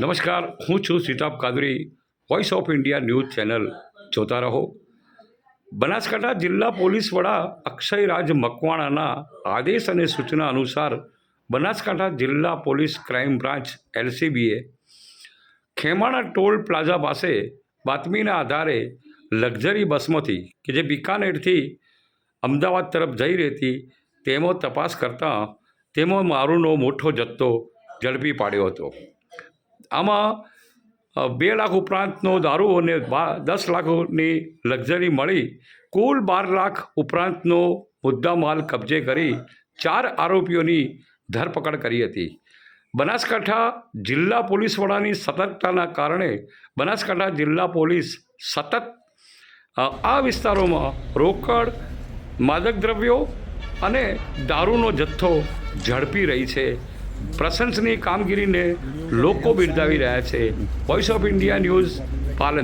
નમસ્કાર, હું છું Sitab Kadri voice of India news channel. જોતા રહો. બનાસકાંઠા જિલ્લા પોલીસ વડા અક્ષયરાજ મકવાણાના આદેશ અને સૂચના અનુસાર બનાસકાંઠા જિલ્લા પોલીસ ક્રાઇમ બ્રાન્ચ, એલસીબીએ ખેમાણા ટોલ પ્લાઝા પાસે બાતમીના આધારે લક્ઝરી બસમાંથી કે જે બિકાનેરથી અમદાવાદ તરફ જઈ રહી હતી તેમાં તપાસ કરતાં તેમાં મારૂનો મોટો જથ્થો ઝડપી પાડ્યો હતો. આમાં બે લાખ ઉપરાંતનો દારૂ અને દસ લાખની લક્ઝરી મળી, કુલ બાર લાખ ઉપરાંતનો મુદ્દામાલ કબજે કરી ચાર આરોપીઓની ધરપકડ કરી હતી. બનાસકાંઠા જિલ્લા પોલીસ વડાની સતર્કતાના કારણે બનાસકાંઠા જિલ્લા પોલીસ સતત આ વિસ્તારોમાં રોકડ, માદક દ્રવ્યો અને દારૂનો જથ્થો ઝડપી રહી છે. પ્રશંસનીય કામગીરીને લોકો બિરદાવી રહ્યા છે. વોઇસ ઓફ ઇન્ડિયા ન્યૂઝ પાલન